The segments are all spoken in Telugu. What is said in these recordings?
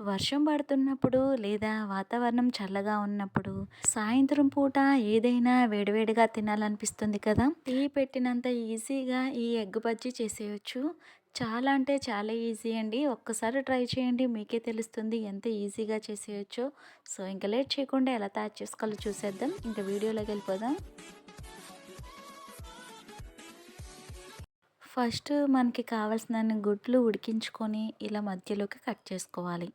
వర్షం పడుతున్నప్పుడు లేదా వాతావరణం చల్లగా ఉన్నప్పుడు సాయంత్రం పూట ఏదైనా వేడివేడిగా తినాలనిపిస్తుంది కదా? టీ పెట్టినంత ఈజీగా ఈ ఎగ్ బజ్జీ చేసేయచ్చు. చాలా అంటే చాలా ఈజీ అండి. ఒక్కసారి ట్రై చేయండి. మీకే తెలుస్తుంది ఎంత ఈజీగా చేసేయచ్చో. సో ఇంకా లేట్ చేయకుండా ఎలా తయారు చేసుకోవాలో చూసేద్దాం. ఇంకా వీడియోలోకి వెళ్ళిపోదాం. ఫస్ట్ మనకి కావాల్సిన గుడ్లు ఉడికించుకొని ఇలా మధ్యలోకి కట్ చేసుకోవాలి.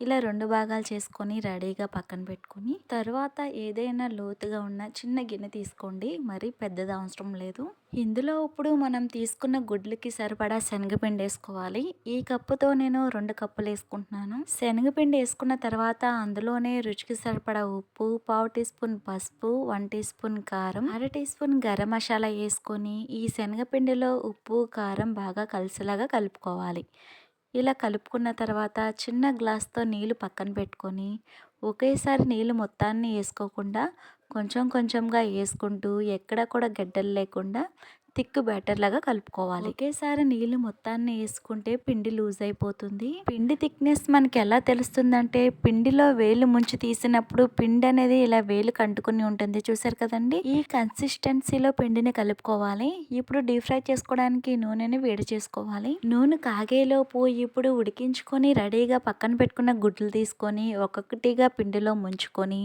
ఇలా రెండు భాగాలు చేసుకొని రెడీగా పక్కన పెట్టుకొని తర్వాత ఏదైనా లోతుగా ఉన్న చిన్న గిన్నె తీసుకోండి. మరి పెద్దది అవసరం లేదు. ఇందులో ఇప్పుడు మనం తీసుకున్న గుడ్లకి సరిపడా శనగపిండి వేసుకోవాలి. ఈ కప్పుతో నేను రెండు కప్పులు వేసుకుంటున్నాను. శనగపిండి వేసుకున్న తర్వాత అందులోనే రుచికి సరిపడా ఉప్పు పావు టీ స్పూన్ పసుపు వన్ టీ స్పూన్ కారం అర టీ స్పూన్ గరం మసాలా వేసుకొని ఈ శనగపిండిలో ఉప్పు కారం బాగా కలిసేలాగా కలుపుకోవాలి. ఇలా కలుపుకున్న తర్వాత చిన్న గ్లాస్తో నీళ్ళు పక్కన పెట్టుకొని ఒకేసారి నీళ్ళు మొత్తాన్ని వేసుకోకుండా కొంచెం కొంచెంగా వేసుకుంటూ ఎక్కడ కూడా గడ్డలు లేకుండా థిక్ బ్యాటర్ లాగా కలుపుకోవాలి. ఒకేసారి నీళ్ళు మొత్తాన్ని వేసుకుంటే పిండి లూజ్ అయిపోతుంది. పిండి థిక్నెస్ మనకి ఎలా తెలుస్తుందంటే పిండిలో వేలు ముంచి తీసినప్పుడు పిండి అనేది ఇలా వేలు కంటుకుని ఉంటుంది. చూసారు కదండి? ఈ కన్సిస్టెన్సీలో పిండిని కలుపుకోవాలి. ఇప్పుడు డీప్ ఫ్రై చేసుకోవడానికి నూనెని వేడి చేసుకోవాలి. నూనె కాగేలోపు ఇప్పుడు ఉడికించుకొని రెడీగా పక్కన పెట్టుకున్న గుడ్లు తీసుకొని ఒక్కొక్కటిగా పిండిలో ముంచుకొని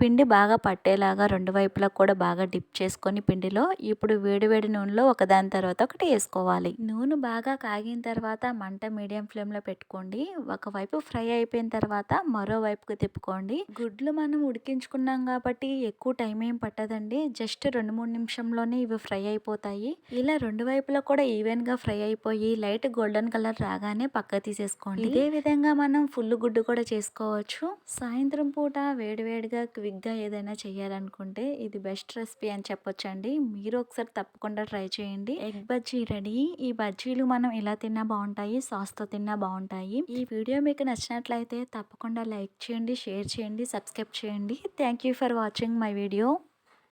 పిండి బాగా పట్టేలాగా రెండు వైపులా కూడా బాగా డిప్ చేసుకొని పిండిలో ఇప్పుడు వేడివేడి నూనెలో ఒకదాని తర్వాత ఒకటి వేసుకోవాలి. నూనె బాగా కాగిన తర్వాత మంట మీడియం ఫ్లేమ్లో పెట్టుకోండి. ఒకవైపు ఫ్రై అయిపోయిన తర్వాత మరోవైపుకు తిప్పుకోండి. గుడ్లు మనం ఉడికించుకున్నాం కాబట్టి ఎక్కువ టైం ఏం పట్టదండి. జస్ట్ రెండు మూడు నిమిషంలోనే ఇవి ఫ్రై అయిపోతాయి. ఇలా రెండు వైపులా కూడా ఈవెన్గా ఫ్రై అయిపోయి లైట్ గోల్డెన్ కలర్ రాగానే పక్క తీసేసుకోండి. ఇదే విధంగా మనం ఫుల్ గుడ్డు కూడా చేసుకోవచ్చు. సాయంత్రం పూట వేడివేడిగా క్విక్గా ఏదైనా చేయాలనుకుంటే ఇది బెస్ట్ రెసిపీ అని చెప్పొచ్చండి. మీరు ఒకసారి తప్పకుండా ట్రై చేయండి. Egg bajji ready. ఈ బజ్జీలు మనం ఎలా తిన్నా బాగుంటాయి సాస్తో తిన్నా బాగుంటాయి. ఈ వీడియో మీకు నచ్చినట్లయితే తప్పకుండా లైక్ చేయండి షేర్ చేయండి సబ్స్క్రైబ్ చేయండి. Thank you for watching my video.